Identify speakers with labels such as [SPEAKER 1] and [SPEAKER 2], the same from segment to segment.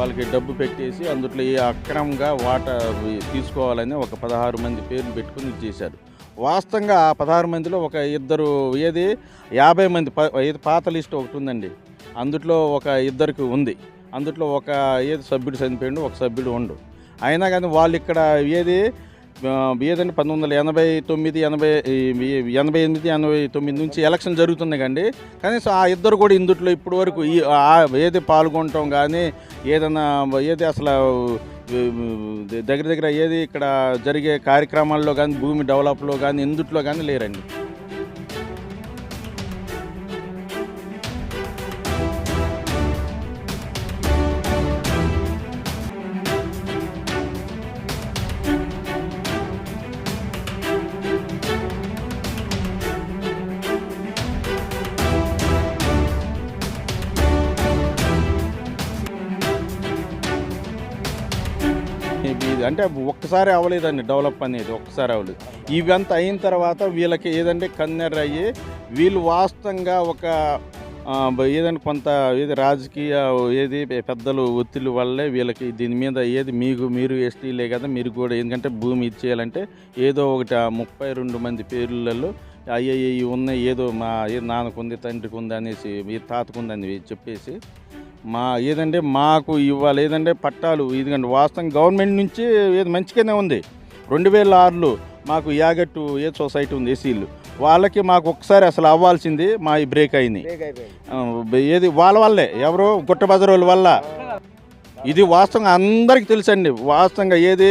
[SPEAKER 1] వాళ్ళకి డబ్బు పెట్టేసి అందులో ఏ అక్రమంగా వాటా తీసుకోవాలని ఒక పదహారు మంది పేర్లు పెట్టుకుని ఇచ్చేశారు చేశారు. వాస్తవంగా ఆ పదహారు మందిలో ఒక ఇద్దరు ఏది? యాభై మంది ప- పాత లిస్ట్ ఒకటి ఉందండి. అందుట్లో ఒక ఇద్దరికి ఉంది. అందుట్లో ఒక ఏది? సభ్యుడు చనిపోయిండు ఒక సభ్యుడు ఉండు. అయినా కానీ వాళ్ళు ఇక్కడ ఏది? ఏదంటే పంతొమ్మిది వందల ఎనభై తొమ్మిది ఎనభై ఎనభై ఎనిమిది ఎనభై తొమ్మిది నుంచి ఎలక్షన్ జరుగుతున్నాయి కండి. కనీసం ఆ ఇద్దరు కూడా ఇందుట్లో ఇప్పటి వరకు ఏది పాల్గొనటం కానీ ఏదైనా ఏది అసలు దగ్గర దగ్గర ఏది ఇక్కడ జరిగే కార్యక్రమాల్లో కానీ భూమి డెవలప్లో కానీ ఇందుట్లో కానీ లేరండి. అవ్వలేదు. అంటే ఒక్కసారి అవ్వలేదండి డెవలప్ అనేది ఒక్కసారి అవ్వలేదు. ఇవంతా అయిన తర్వాత వీళ్ళకి ఏదంటే కన్నెర్ర అయ్యి వీళ్ళు వాస్తవంగా ఒక ఏదంటే కొంత ఏది రాజకీయ ఏది పెద్దలు ఒత్తిడి వల్లే వీళ్ళకి దీని మీద ఏది మీకు మీరు ఎస్టీలే కదా మీరు కూడా ఎందుకంటే భూమి ఇచ్చేయాలంటే ఏదో ఒకటి ఆ ముప్పై రెండు మంది పేర్లలో అయ్యే ఉన్నాయి ఏదో మా నాన్నకుంది తండ్రికి ఉంది అనేసి మీ తాతకుందని చెప్పేసి మా ఏదంటే మాకు ఇవ్వాలి ఏదంటే పట్టాలు ఇదిగంటే వాస్తవం గవర్నమెంట్ నుంచి ఏది మంచిగానే ఉంది. రెండు వేల ఆరులో మాకు యాగట్టు ఏ సొసైటీ ఉంది ఏసీలు వాళ్ళకి మాకు ఒకసారి అసలు అవ్వాల్సింది మా ఈ బ్రేక్ అయింది. ఏది వాళ్ళ వల్లే ఎవరు గుట్టబజరోళ్ళ వల్ల. ఇది వాస్తవంగా అందరికీ తెలుసండి. వాస్తవంగా ఏది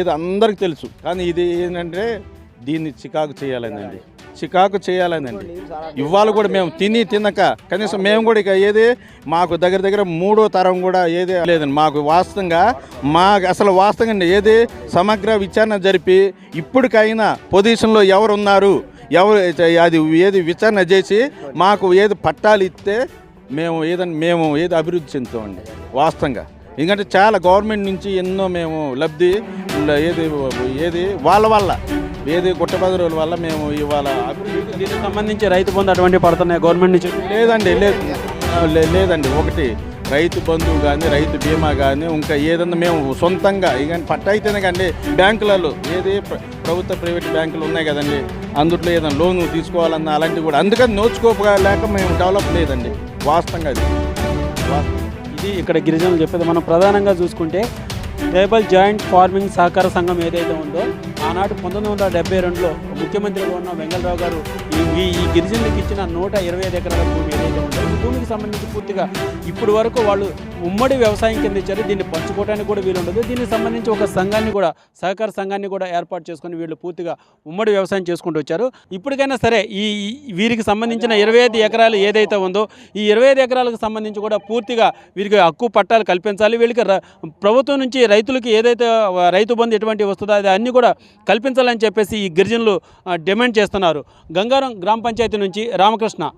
[SPEAKER 1] ఏది అందరికీ తెలుసు. కానీ ఇది ఏంటంటే దీన్ని చికాకు చేయాలనండి. చికాకు చేయాలనండి. ఇవాళ కూడా మేము తిని తినక కనీసం మేము కూడా ఇక ఏది మాకు దగ్గర దగ్గర మూడో తరం కూడా ఏది లేదండి. మాకు వాస్తవంగా మా అసలు వాస్తవంగా అండి ఏది సమగ్ర విచారణ జరిపి ఇప్పటికైనా పొజిషన్లో ఎవరు ఉన్నారు ఎవరు అది ఏది విచారణ చేసి మాకు ఏది పట్టాలు ఇస్తే మేము ఏదన్నా మేము ఏది అభివృద్ధి చెందుతామండి. వాస్తవంగా. ఎందుకంటే చాలా గవర్నమెంట్ నుంచి ఎన్నో మేము లబ్ధి ఏది ఏది వాళ్ళ వల్ల. ఏది గుట్టబదరుల వల్ల మేము ఇవాళ
[SPEAKER 2] దీనికి సంబంధించి రైతు బంధు అటువంటి పడుతున్నాయి. గవర్నమెంట్ నుంచి
[SPEAKER 1] లేదండి లేదు. లే- లేదండి ఒకటి రైతు బంధువు కానీ రైతు బీమా కానీ ఇంకా ఏదన్నా మేము సొంతంగా ఇక పట్ట అయితేనే కండి బ్యాంకులలో ఏది ప్రభుత్వ ప్రైవేట్ బ్యాంకులు ఉన్నాయి కదండి అందుట్లో ఏదైనా లోన్ తీసుకోవాలన్నా అలాంటివి కూడా అందుకని నోచుకోలేక మేము డెవలప్ లేదండి వాస్తవంగా అది.
[SPEAKER 2] ఇది ఇక్కడ గిరిజనులు చెప్పేది మనం ప్రధానంగా చూసుకుంటే ట్రైబల్ జాయింట్ ఫార్మింగ్ సహకార సంఘం ఏదైతే ఉందో ఆనాడు పంతొమ్మిది వందల డెబ్బై రెండులో ముఖ్యమంత్రిగా ఉన్న వెంగళరావు గారు ఈ ఈ- గిరిజనులకు ఇచ్చిన నూట ఇరవై ఐదు ఎకరాల భూమి ఏదైతే ఉందో ఈ భూమికి సంబంధించి పూర్తిగా ఇప్పటి వరకు వాళ్ళు ఉమ్మడి వ్యవసాయం కింద ఇచ్చారు. దీన్ని పంచుకోవడానికి కూడా వీలు ఉండదు దీనికి సంబంధించి ఒక సంఘాన్ని కూడా సహకార సంఘాన్ని కూడా ఏర్పాటు చేసుకొని వీళ్ళు పూర్తిగా ఉమ్మడి వ్యవసాయం చేసుకుంటూ వచ్చారు. ఇప్పటికైనా సరే ఈ వీరికి సంబంధించిన ఇరవై ఐదు ఎకరాలు ఏదైతే ఉందో ఈ ఇరవై ఐదు ఎకరాలకు సంబంధించి కూడా పూర్తిగా వీరికి హక్కు పట్టాలు కల్పించాలి. వీళ్ళకి ప్రభుత్వం నుంచి రైతులకి ఏదైతే రైతు బంధు ఎటువంటి వస్తుందో అది అన్నీ కూడా కల్పించాలని చెప్పేసి ఈ గిరిజనులు డిమాండ్ చేస్తున్నారు. గంగారం గ్రామ పంచాయతీ నుంచి రామకృష్ణ.